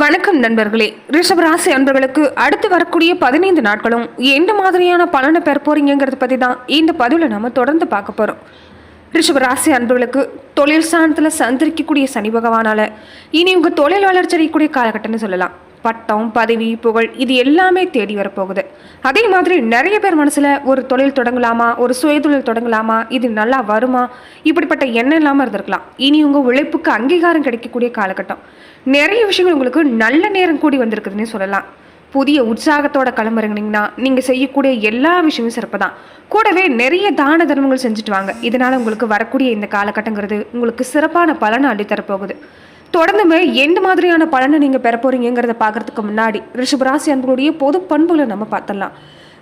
வணக்கம் நண்பர்களே. ரிஷபராசி அன்பர்களுக்கு அடுத்து வரக்கூடிய பதினைந்து நாட்களும் எந்த மாதிரியான பலனை பெற போறீங்கிறத பற்றி தான் இந்த பதிவில் நம்ம தொடர்ந்து பார்க்க போகிறோம் ரிஷபராசி அன்பர்களுக்கு தொழில் ஸ்தானத்தில் சந்திரிக்கக்கூடிய சனி பகவானால் இனி உங்கள் தொழில் வளர்ச்சி அடையக்கூடிய காலகட்டம்னு சொல்லலாம். பட்டம் பதவி புகழ் இது எல்லாமே தேடி வரப்போகுது. அதே மாதிரி நிறைய பேர் மனசில் ஒரு தொழில் தொடங்கலாமா ஒரு சுயதொழில் தொடங்கலாமா இது நல்லா வருமா இப்படிப்பட்ட எண்ணம் இல்லாமல் இருந்திருக்கலாம். இனி உங்கள் உழைப்புக்கு அங்கீகாரம் கிடைக்கக்கூடிய காலகட்டம். நிறைய விஷயங்கள் உங்களுக்கு நல்ல நேரம் கூடி வந்திருக்குதுன்னு சொல்லலாம். புதிய உற்சாகத்தோட கிளம்புறீங்கன்னா நீங்கள் செய்யக்கூடிய எல்லா விஷயமும் சிறப்பு தான். கூடவே நிறைய தான தர்மங்கள் செஞ்சுட்டு வாங்க. இதனால் உங்களுக்கு வரக்கூடிய இந்த காலகட்டங்கிறது உங்களுக்கு சிறப்பான பலனை அள்ளித்தரப்போகுது. தொடர்ந்துமே எந்த மாதிரியான பலனை நீங்கள் பெற போறீங்கிறத பார்க்கறதுக்கு முன்னாடி ரிஷபராசி அன்புடைய பொது பண்புகளை நம்ம பார்த்துடலாம்.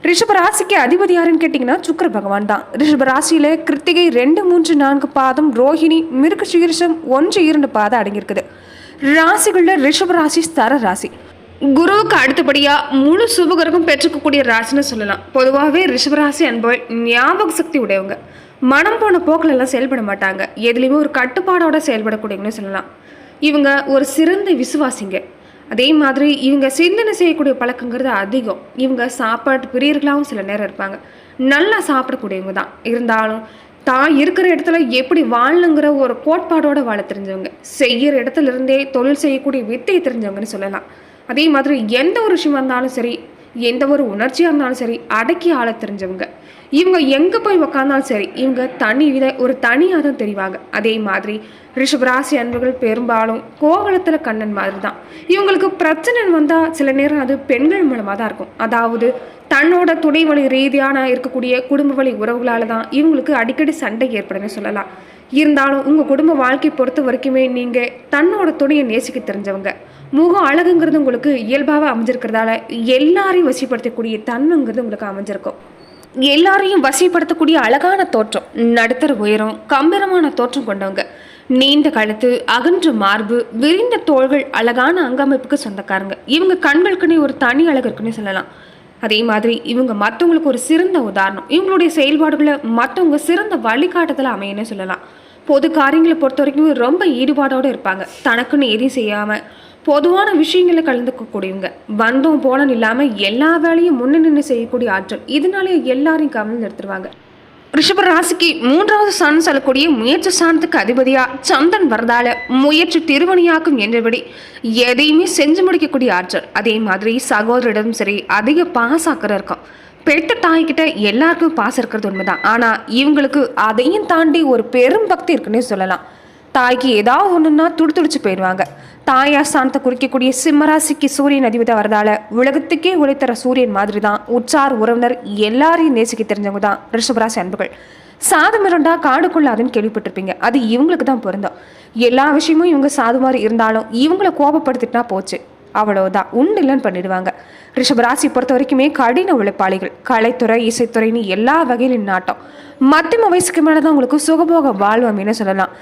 ரிஷபராசிக்கு அதிபதி யாருன்னு கேட்டிங்கன்னா சுக்கர பகவான் தான். ரிஷபராசியில் கிருத்திகை ரெண்டு மூன்று நான்கு பாதம் ரோஹிணி மிருக சீரிஷம் ஒன்று இரண்டு பாதம் அடங்கியிருக்குது. ராசிகளில் ரிஷபராசி ஸ்தர ராசி. குருவுக்கு அடுத்தபடியாக முழு சுபகரகம் பெற்றுக்கக்கூடிய ராசின்னு சொல்லலாம். பொதுவாகவே ரிஷபராசி அன்பர்கள் ஞாபக சக்தி உடையவங்க. மனம் போன போக்கிலெல்லாம் செயல்பட மாட்டாங்க. எதுலேயுமே ஒரு கட்டுப்பாடோட செயல்படக்கூடியவங்கன்னு சொல்லலாம். இவங்க ஒரு சிறந்த விசுவாசிங்க. அதே மாதிரி இவங்க சிந்தனை செய்யக்கூடிய பழக்கங்கிறது அதிகம். இவங்க சாப்பாட்டு பிரியர்களாகவும் சில நேரம் இருப்பாங்க. நல்லா சாப்பிடக்கூடியவங்க தான். இருந்தாலும் தான் இருக்கிற இடத்துல எப்படி வாழணுங்கிற ஒரு கோட்பாடோடு வாழ தெரிஞ்சவங்க செய்கிற இடத்துல இருந்தே தொழில் செய்யக்கூடிய வித்தையை தெரிஞ்சவங்கன்னு சொல்லலாம். அதே மாதிரி எந்த ஒரு விஷயமா இருந்தாலும் சரி எந்த ஒரு உணர்ச்சியாக இருந்தாலும் சரி அடக்கி ஆள தெரிஞ்சவங்க. இவங்க எங்கே போய் உக்காந்தாலும் சரி இவங்க தனி வித ஒரு தனியாக தான் தெரிவாங்க. அதே மாதிரி ரிஷபராசி அன்பர்கள் பெரும்பாலும் கோவலத்தில் கண்ணன் மாதிரி தான் இவங்களுக்கு பிரச்சனை வந்தால் சில நேரம் அது பெண்கள் மூலமாக தான் இருக்கும். அதாவது தன்னோட துணை வழி ரீதியான இருக்கக்கூடிய குடும்ப வழி உறவுகளால் தான் இவங்களுக்கு அடிக்கடி சண்டை ஏற்படுன்னு சொல்லலாம். இருந்தாலும் உங்கள் குடும்ப வாழ்க்கை பொறுத்த வரைக்குமே நீங்கள் தன்னோட துணையை நேசிக்க தெரிஞ்சவங்க. முகம் அழகுங்கிறது உங்களுக்கு இயல்பாக அமைஞ்சிருக்கிறதால எல்லாரையும் வசிப்படுத்தக்கூடிய தன்மைங்கிறது உங்களுக்கு அமைஞ்சிருக்கும். எல்லாரையும் வசிப்படுத்தக்கூடிய அழகான தோற்றம் நடுத்தர உயரம் கம்பீரமான தோற்றம் கொண்டவங்க. நீண்ட கழுத்து அகன்ற மார்பு விரிந்த தோள்கள் அழகான அங்கமைப்புக்கு சொந்தக்காரங்க. இவங்க கண்களுக்குன்னே ஒரு தனி அழகு இருக்குன்னு சொல்லலாம். அதே மாதிரி இவங்க மற்றவங்களுக்கு ஒரு சிறந்த உதாரணம். இவங்களுடைய செயல்பாடுகளை மற்றவங்க சிறந்த வழிகாட்டத்தில் அமையன்னு சொல்லலாம். பொது காரியங்களை பொறுத்த வரைக்கும் ரொம்ப ஈடுபாடோடு இருப்பாங்க. தனக்குன்னு எதையும் செய்யாமல் பொதுவான விஷயங்களில் கலந்துக்கக்கூடியவங்க வந்தோம் போனோம் இல்லாமல் எல்லா வேலையும் முன்ன நின்று செய்யக்கூடிய ஆற்றல். இதனாலே எல்லாரையும் கவனம் எடுத்துருவாங்க. ரிஷப ராசிக்கு மூன்றாவது சாணம் சொல்லக்கூடிய முயற்சி சாணத்துக்கு அதிபதியா சந்தன் வரதால முயற்சி திருவணியாக்கும் என்றபடி எதையுமே செஞ்சு முடிக்கக்கூடிய ஆற்றல். அதே மாதிரி சகோதரிடம் சரி அதிக பாசாக்கிற இருக்கும் பெற்ற தாய்கிட்ட எல்லாருக்கும் பாசம் இருக்கிறது உண்மைதான். ஆனால் இவங்களுக்கு அதையும் தாண்டி ஒரு பெரும் பக்தி இருக்குன்னே சொல்லலாம். தாய்க்கு ஏதாவது ஒன்றுன்னா துடிதுடிச்சு போயிடுவாங்க. தாயா ஸ்தானத்தை குறிக்கக்கூடிய சிம்மராசிக்கு சூரியன் அதிபதி வரதால உலகத்துக்கே உழைத்தர சூரியன் மாதிரி தான் உற்றார் உறவினர் எல்லாரையும் நேசிக்க தெரிஞ்சவங்க தான் ரிஷபராசி அன்புகள். சாதம் இருந்தா காடுக்குள்ளாதுன்னு கேள்விப்பட்டிருப்பீங்க. அது இவங்களுக்கு தான் பொருந்தோம். எல்லா விஷயமும் இவங்க சாது மாதிரி இருந்தாலும் இவங்களை கோபப்படுத்திட்டா போச்சு. அவ்வளவுதான். உண்டு இல்லைன்னு பண்ணிடுவாங்க. ரிஷபராசி பொறுத்த வரைக்குமே கடின உழைப்பாளிகள். கலைத்துறை இசைத்துறைன்னு எல்லா வகையிலும் நாட்டம். மத்தியம வயசுக்கு மேலே தான் உங்களுக்கு சுகபோக வாழ்வு அப்படின்னு சொல்லலாம்.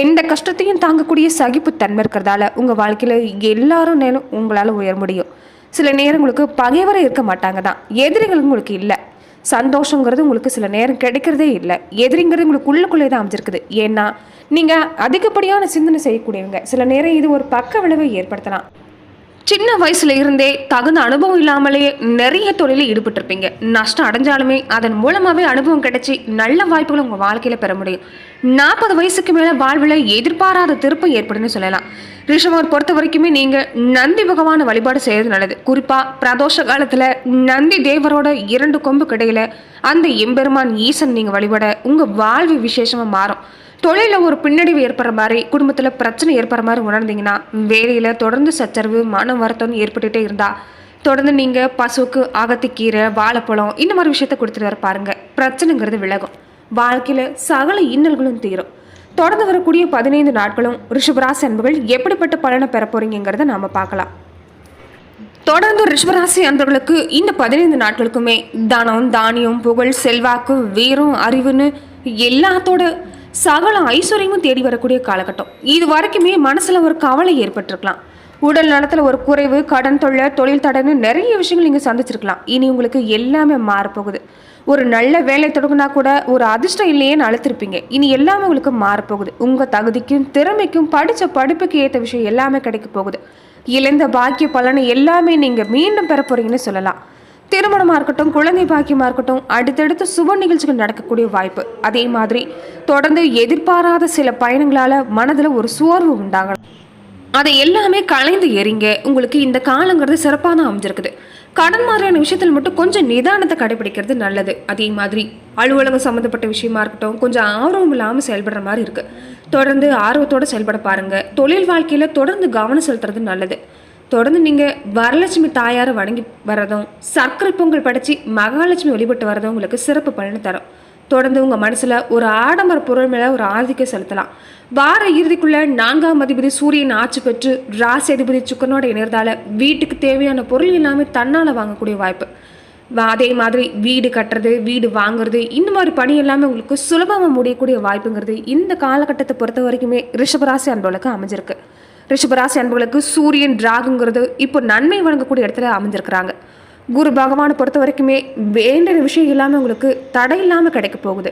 எந்த கஷ்டத்தையும் தாங்கக்கூடிய சகிப்பு தன்மை இருக்கிறதால உங்கள் வாழ்க்கையில் எல்லாரும் நேரம் உங்களால் உயர முடியும். சில நேரங்களுக்கு பகைவரை இருக்க மாட்டாங்க தான் எதிரிகள் உங்களுக்கு இல்லை. சந்தோஷங்கிறது உங்களுக்கு சில நேரம் கிடைக்கிறதே இல்லை. எதிரிங்கிறது உங்களுக்கு உள்ளுக்குள்ளே தான் அமைஞ்சிருக்குது. ஏன்னா நீங்கள் அதிகப்படியான சிந்தனை செய்யக்கூடியவங்க. சில நேரம் இது ஒரு பக்க விளைவை ஏற்படுத்தலாம். சின்ன வயசுல இருந்தே தகுந்த அனுபவம் இல்லாமலே நிறைய தொழிலில் ஈடுபட்டிருப்பீங்க. நஷ்டம் அடைஞ்சாலுமே அதன் மூலமாவே அனுபவம் கிடைச்சி நல்ல வாய்ப்புகளை உங்க வாழ்க்கையில பெற முடியும். நாற்பது வயசுக்கு மேல வாழ்வில் எதிர்பாராத திருப்பம் ஏற்படுன்னு சொல்லலாம். ரிஷபர் பொறுத்த வரைக்குமே நீங்க நந்தி பகவான வழிபாடு செய்யறது நல்லது. குறிப்பா பிரதோஷ காலத்துல நந்தி தேவரோட இரண்டு கொம்பு கிடையில அந்த எம்பெருமான் ஈசன் நீங்க வழிபட உங்க வாழ்வு விசேஷமா மாறும். தொழிலில் ஒரு பின்னடைவு ஏற்படுற மாதிரி குடும்பத்தில் பிரச்சனை ஏற்படுற மாதிரி உணர்ந்தீங்கன்னா வேலையில் தொடர்ந்து சச்சரவு மன வருத்தம் ஏற்பட்டுகிட்டே இருந்தால் தொடர்ந்து நீங்கள் பசுவுக்கு அகத்திக்கீரை வாழைப்பழம் இந்த மாதிரி விஷயத்த கொடுத்துட்டு வர பாருங்க. பிரச்சனைங்கிறது விலகும். வாழ்க்கையில் சகல இன்னல்களும் தீரும். தொடர்ந்து வரக்கூடிய பதினைந்து நாட்களும் ரிஷபராசி அன்புகள் எப்படிப்பட்ட பலனை பெற போறீங்கிறத நாம பார்க்கலாம். தொடர்ந்து ரிஷபராசி அன்பர்களுக்கு இந்த பதினைந்து நாட்களுக்குமே தனம் தானியம் புகழ் செல்வாக்கு வீரம் அறிவுன்னு எல்லாத்தோட சகல ஐஸ்வர்யமும் தேடி வரக்கூடிய காலகட்டம். இது வரைக்குமே மனசில் ஒரு கவலை ஏற்பட்டிருக்கலாம். உடல் நலத்தில் ஒரு குறைவு கடன் தொல்லை தொழில் தடைன்னு நிறைய விஷயங்கள் நீங்கள் சந்திச்சிருக்கலாம். இனி உங்களுக்கு எல்லாமே மாறப்போகுது. ஒரு நல்ல வேலை தொடங்கினா கூட ஒரு அதிர்ஷ்டம் இல்லையேன்னு அழுத்திருப்பீங்க. இனி எல்லாமே உங்களுக்கு மாறப்போகுது. உங்கள் தகுதிக்கும் திறமைக்கும் படித்த படிப்புக்கு ஏற்ற விஷயம் எல்லாமே கிடைக்க போகுது. இழந்த பாக்கிய பலனை எல்லாமே நீங்கள் மீண்டும் பெற போகிறீங்கன்னு சொல்லலாம். திருமணமாக இருக்கட்டும் குழந்தை பாக்கியமாக இருக்கட்டும் அடுத்தடுத்து சுப நிகழ்ச்சிகள் நடக்கக்கூடிய வாய்ப்பு. அதே மாதிரி தொடர்ந்து எதிர்பாராத சில பயணங்களால் மனதில் ஒரு சோர்வு உண்டாகணும். அதை எல்லாமே கலைந்து எறிங்க. உங்களுக்கு இந்த காலங்கிறது சிறப்பாக தான் அமைஞ்சிருக்குது. கடன் மாதிரியான விஷயத்தில் மட்டும் கொஞ்சம் நிதானத்தை கடைபிடிக்கிறது நல்லது. அதே மாதிரி அலுவலகம் சம்மந்தப்பட்ட விஷயமா இருக்கட்டும் கொஞ்சம் ஆர்வம் இல்லாமல் செயல்படுற மாதிரி இருக்குது தொடர்ந்து ஆர்வத்தோட செயல்பட பாருங்கள் தொழில் வாழ்க்கையில் தொடர்ந்து கவனம் செலுத்துறது நல்லது. தொடர்ந்து நீங்கள் வரலட்சுமி தாயாரை வணங்கி வர்றதும் சர்க்கரை பொங்கல் படைச்சி மகாலட்சுமி வழிபட்டு வர்றதும் உங்களுக்கு சிறப்பு பலனை தரும். தொடர்ந்து உங்கள் மனசில் ஒரு ஆடம்பர பொருள் மேலே ஒரு ஆதிக்கம் செலுத்தலாம். வார இறுதிக்குள்ளே நான்காம் அதிபதி சூரியன் ஆட்சி பெற்று ராசி அதிபதி சுக்கனோட இணைந்தால் வீட்டுக்கு தேவையான பொருள் எல்லாமே தன்னால் வாங்கக்கூடிய வாய்ப்பு. அதே மாதிரி வீடு கட்டுறது வீடு வாங்குறது இந்த மாதிரி பணி எல்லாமே உங்களுக்கு சுலபமாக முடியக்கூடிய வாய்ப்புங்கிறது இந்த காலகட்டத்தை பொறுத்த வரைக்குமே ரிஷபராசி அன்பர்களுக்கு அமைஞ்சிருக்கு. ரிஷபராசி அன்புகளுக்கு சூரியன் டிராகுங்கிறது இப்போ நன்மை வழங்கக்கூடிய இடத்துல அமைஞ்சிருக்கிறாங்க குரு பகவானை பொறுத்த வரைக்குமே வேண்டிய விஷயம் இல்லாமல் உங்களுக்கு தடை இல்லாமல் கிடைக்க போகுது.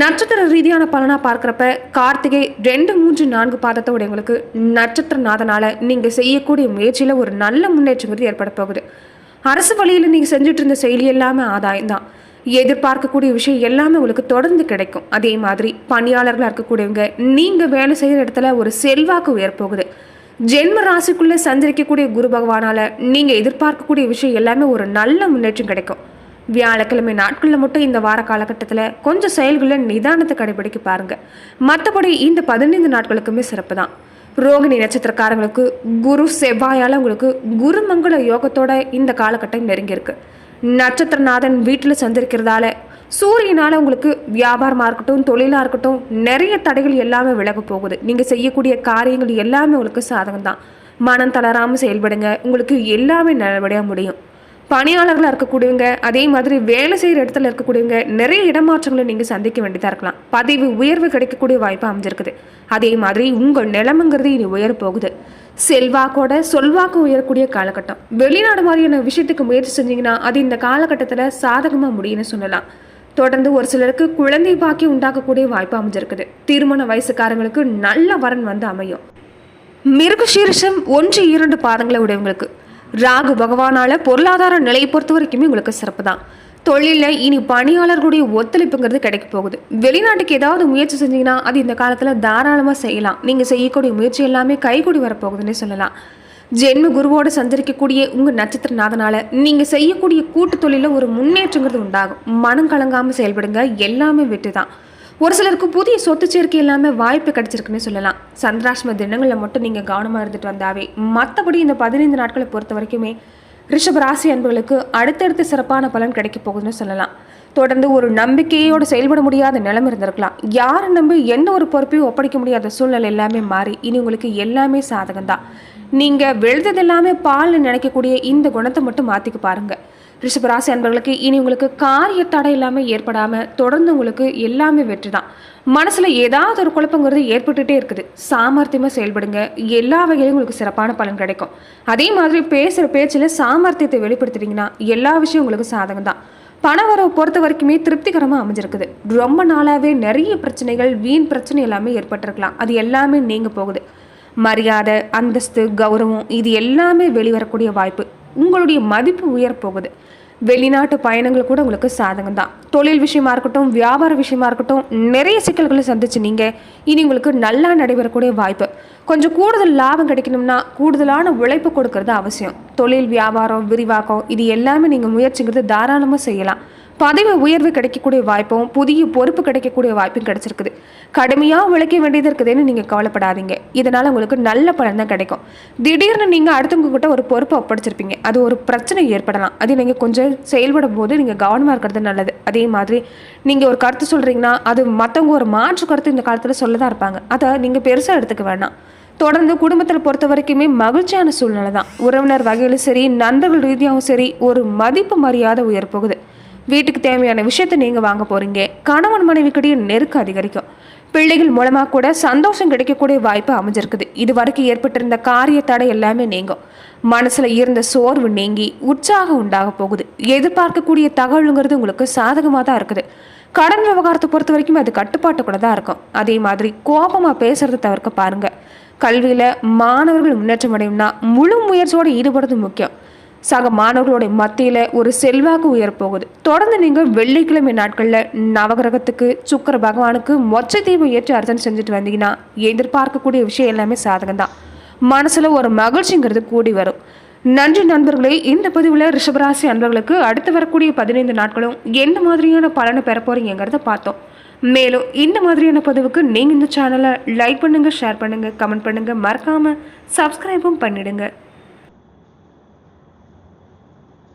நட்சத்திர ரீதியான பலனாக பார்க்குறப்ப கார்த்திகை ரெண்டு மூன்று நான்கு பாதத்தை உடையவங்களுக்கு நட்சத்திரநாதனால் நீங்கள் செய்யக்கூடிய முயற்சியில் ஒரு நல்ல முன்னேற்றங்கிறது ஏற்பட போகுது. அரசு வழியில் நீங்கள் செஞ்சுட்டு இருந்த செயலி எல்லாமே ஆதாயம் தான் எதிர்பார்க்கக்கூடிய விஷயம் எல்லாமே உங்களுக்கு தொடர்ந்து கிடைக்கும். அதே மாதிரி பணியாளர்களாக இருக்கக்கூடியவங்க நீங்கள் வேலை செய்கிற இடத்துல ஒரு செல்வாக்கு உயர்போகுது ஜென்ம ராசிக்குள்ளே சந்திரிக்கக்கூடிய குரு பகவானால் நீங்கள் எதிர்பார்க்கக்கூடிய விஷயம் எல்லாமே ஒரு நல்ல முன்னேற்றம் கிடைக்கும். வியாழக்கிழமை நாட்களில் மட்டும் இந்த வார காலகட்டத்தில் கொஞ்சம் செயல்களில் நிதானத்தை கடைபிடிக்க பாருங்கள் மற்றபடி இந்த பதினைந்து நாட்களுக்குமே சிறப்பு தான். ரோகிணி நட்சத்திரக்காரங்களுக்கு குரு செவ்வாயால் உங்களுக்கு குருமங்கள யோகத்தோட இந்த காலகட்டம் நெருங்கியிருக்கு. நட்சத்திரநாதன் வீட்டில் சந்திருக்கிறதால சூரியனால் உங்களுக்கு வியாபாரமாக இருக்கட்டும் தொழிலாக இருக்கட்டும் நிறைய தடைகள் எல்லாமே விலக போகுது. நீங்கள் செய்யக்கூடிய காரியங்கள் எல்லாமே உங்களுக்கு சாதகம் தான் மனம் தளராமல் செயல்படுங்க. உங்களுக்கு எல்லாமே நல்லபடியாக முடியும். பணியாளர்களாக இருக்கக்கூடியவங்க அதே மாதிரி வேலை செய்கிற இடத்துல இருக்கக்கூடியவங்க நிறைய இடமாற்றங்களை நீங்கள் சந்திக்க வேண்டியதாக இருக்கலாம். பதவி உயர்வு கிடைக்கக்கூடிய வாய்ப்பு அமைஞ்சிருக்குது. அதே மாதிரி உங்கள் நிலமுங்கிறது இனி உயர போகுது. செல்வாக்கோட சொல்வாக்கு உயரக்கூடிய காலகட்டம். வெளிநாடு மாதிரியான விஷயத்துக்கு முயற்சி செஞ்சீங்கன்னா அது இந்த காலகட்டத்தில் சாதகமாக முடியும்னு சொல்லலாம். தொடர்ந்து ஒரு சிலருக்கு குழந்தை பாக்கி உண்டாக்கக்கூடிய வாய்ப்பு அமைஞ்சிருக்குது. திருமண வயசுக்காரங்களுக்கு நல்ல வரன் வந்து அமையும். மிருகசீரிஷம் ஒன்று இரண்டு பாதங்களை உடையவங்களுக்கு. ராகு பகவானால பொருளாதார நிலையை பொறுத்த வரைக்குமே உங்களுக்கு சிறப்பு தான் தொழிலில் இனி பணியாளர்களுடைய ஒத்துழைப்புங்கிறது கிடைக்க போகுது. வெளிநாட்டுக்கு ஏதாவது முயற்சி செஞ்சீங்கன்னா அது இந்த காலத்தில் தாராளமாக செய்யலாம். நீங்கள் செய்யக்கூடிய முயற்சி எல்லாமே கைகூடி வரப்போகுதுன்னே சொல்லலாம். ஜென்ம குருவோடு சஞ்சரிக்கக்கூடிய உங்கள் நட்சத்திரநாதனால் நீங்கள் செய்யக்கூடிய கூட்டு தொழிலில் ஒரு முன்னேற்றங்கிறது உண்டாகும். மனம் கலங்காமல் செயல்படுங்க. எல்லாமே வெற்றி தான் ஒரு சிலருக்கு புதிய சொத்து சேர்க்கை எல்லாமே வாய்ப்பு கிடைச்சிருக்குன்னு சொல்லலாம். சந்திராஷ்ம தினங்களில் மட்டும் நீங்கள் கவனமாக இருந்துட்டு வந்தாவே மற்றபடி இந்த பதினைந்து நாட்களை பொறுத்த வரைக்குமே ரிஷபராசி அன்புகளுக்கு அடுத்தடுத்து சிறப்பான பலன் கிடைக்க போகுதுன்னு சொல்லலாம். தொடர்ந்து ஒரு நம்பிக்கையோடு செயல்பட முடியாத நிலம் இருந்திருக்கலாம். யாரை நம்பி எந்த ஒரு பொறுப்பையும் ஒப்படைக்க முடியாத சூழ்நிலை எல்லாமே மாறி இனி உங்களுக்கு எல்லாமே சாதகம் தான் நீங்கள் வெழுதது எல்லாமே பால்னு நினைக்கக்கூடிய இந்த குணத்தை மட்டும் மாற்றிக்க பாருங்கள் ரிஷபராசி அன்பர்களுக்கு இனி உங்களுக்கு காரிய தடை இல்லாமல் ஏற்படாமல் தொடர்ந்து உங்களுக்கு எல்லாமே வெற்றி தான் மனசில் ஏதாவது ஒரு குழப்பங்கிறது ஏற்பட்டுகிட்டே இருக்குது. சாமர்த்தியமாக செயல்படுங்க. எல்லா வகையிலும் உங்களுக்கு சிறப்பான பலன் கிடைக்கும். அதே மாதிரி பேசுகிற பேச்சில் சாமர்த்தியத்தை வெளிப்படுத்துறீங்கன்னா எல்லா விஷயம் உங்களுக்கு சாதகம் தான் பண வரவு பொறுத்த வரைக்குமே திருப்திகரமாக அமைஞ்சிருக்குது. ரொம்ப நாளாகவே நிறைய பிரச்சனைகள் வீண் பிரச்சனை எல்லாமே ஏற்பட்டிருக்கலாம். அது எல்லாமே நீங்கள் போகுது. மரியாதை அந்தஸ்து கௌரவம் இது எல்லாமே வெளிவரக்கூடிய வாய்ப்பு. உங்களுடைய மதிப்பு உயர் போகுது. வெளிநாட்டு பயணங்கள் கூட உங்களுக்கு சாதகம் தான் தொழில் விஷயமா இருக்கட்டும் வியாபார விஷயமா இருக்கட்டும் நிறைய சிக்கல்களை சந்திச்சு நீங்க இனி உங்களுக்கு நல்லா நடைபெறக்கூடிய வாய்ப்பு. கொஞ்சம் கூடுதல் லாபம் கிடைக்கணும்னா கூடுதலான உழைப்பு கொடுக்கறது அவசியம். தொழில் வியாபாரம் விரிவாக்கம் இது எல்லாமே நீங்கள் முயற்சிங்கிறது தாராளமாக செய்யலாம். பதவி உயர்வு கிடைக்கக்கூடிய வாய்ப்பும் புதிய பொறுப்பு கிடைக்கக்கூடிய வாய்ப்பும் கிடைச்சிருக்குது. கடுமையாக உழைக்க வேண்டியது இருக்குதுன்னு நீங்கள் கவலைப்படாதீங்க. இதனால் உங்களுக்கு நல்ல பலன் தான் கிடைக்கும். திடீர்னு நீங்கள் அடுத்தவங்க கிட்ட ஒரு பொறுப்பை ஒப்படைச்சிருப்பீங்க. அது ஒரு பிரச்சனை ஏற்படலாம். அது நீங்கள் கொஞ்சம் செயல்படும் போது நீங்கள் கவனமாக இருக்கிறது நல்லது. அதே மாதிரி நீங்கள் ஒரு கருத்து சொல்கிறீங்கன்னா அது மற்றவங்க ஒரு மாற்று கருத்து இந்த காலத்தில் சொல்ல தான் இருப்பாங்க. அதை நீங்கள் பெருசாக எடுத்துக்க வேணாம். தொடர்ந்து குடும்பத்தில் பொறுத்த வரைக்குமே மகிழ்ச்சியான சூழ்நிலை தான். உறவினர் வகையிலும் சரி நண்பர்கள் ரீதியாகவும் சரி ஒரு மதிப்பு மரியாதை உயரப்போகுது. வீட்டுக்கு தேவையான விஷயத்தை நீங்கள் வாங்க போகிறீங்க கணவன் மனைவிக்கிடையே நெருக்கம் அதிகரிக்கும். பிள்ளைகள் மூலமாக கூட சந்தோஷம் கிடைக்கக்கூடிய வாய்ப்பு அமைஞ்சிருக்குது. இது வரைக்கும் ஏற்பட்டிருந்த காரிய தடை எல்லாமே நீங்கும். மனசில் இருந்த சோர்வு நீங்கி உற்சாகம் உண்டாக போகுது. எதிர்பார்க்கக்கூடிய தகவலுங்கிறது உங்களுக்கு சாதகமாக தான் இருக்குது. கடன் விவகாரத்தை பொறுத்த வரைக்கும் அது கட்டுப்பாட்டுக்குள்ள தான் இருக்கும். அதே மாதிரி கோபமாக பேசுகிறத தவிர்க்க பாருங்க. கல்வியில் மாணவர்கள் முன்னேற்றம் அடையும்னா முழு முயற்சியோடு ஈடுபடுறது முக்கியம். சக மாணவர்களுடைய மத்தியில் ஒரு செல்வாக்கு உயரப்போகுது தொடர்ந்து நீங்கள் வெள்ளிக்கிழமை நாட்களில் நவகிரகத்துக்கு சுக்கர பகவானுக்கு மொச்ச தீபம் ஏற்றி அர்ச்சனை செஞ்சுட்டு வந்தீங்கன்னா எதிர்பார்க்கக்கூடிய விஷயம் எல்லாமே சாதகம் தான் மனசில் ஒரு மகிழ்ச்சிங்கிறது கூடி வரும். நன்றி நண்பர்களே இந்த பதிவில் ரிஷபராசி அன்பர்களுக்கு அடுத்து வரக்கூடிய பதினைந்து நாட்களும் எந்த மாதிரியான பலனை பெற போகிறீங்கிறத பார்த்தோம். மேலும் இந்த மாதிரியான பதிவுக்கு நீங்கள் இந்த சேனலை லைக் பண்ணுங்கள் ஷேர் பண்ணுங்கள் கமெண்ட் பண்ணுங்கள் மறக்காமல் சப்ஸ்கிரைபும் பண்ணிடுங்க.